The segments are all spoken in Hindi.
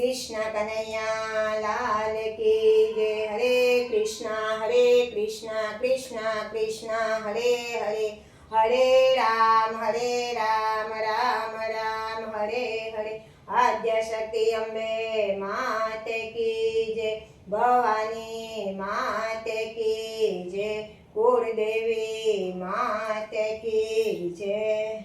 कृष्ण कन्हैया, लाल की जय। हरे कृष्णा हरे कृष्णा कृष्णा कृष्णा, हरे हरे। हरे राम हरे राम राम राम, हरे हरे। आद्य शक्ति अम्बे, मात की जय। भवानी, मात की जय। कुल देवी मात की जय।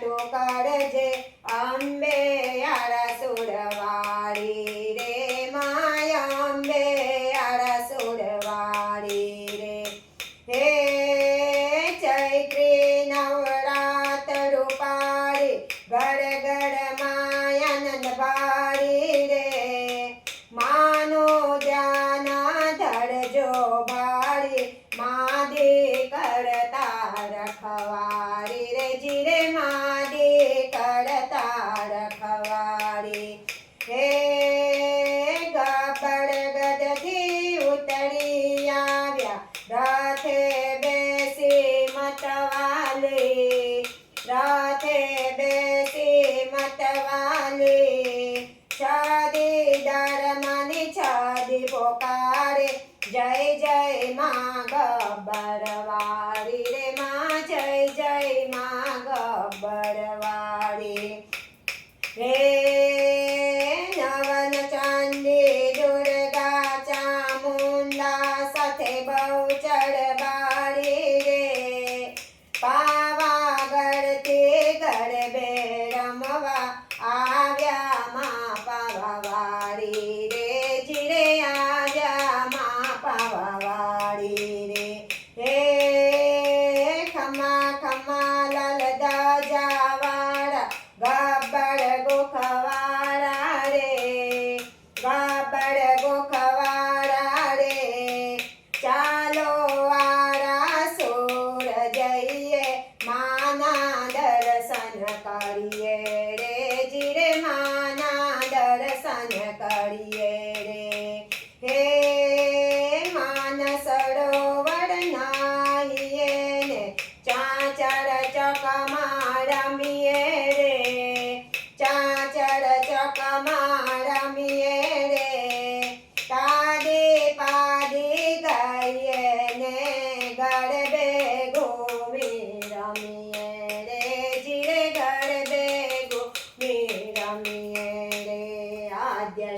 તું કરજે અંબે આળા સુરવાળી રે, માયા અંબે આળા સુરવાળી રે. હે ચૈત્રી નવરાત રૂપાળી, ઘર ઘર માયાનંદ ભારી રે. માનો ધ્યાન ધરજો ભાડી Hey.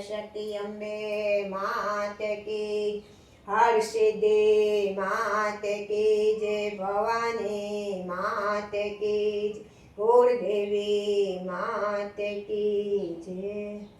शक्ति अम्बे मात की। हर्ष दे मात की जय, भवानी मात की जय और देवी मात की जय।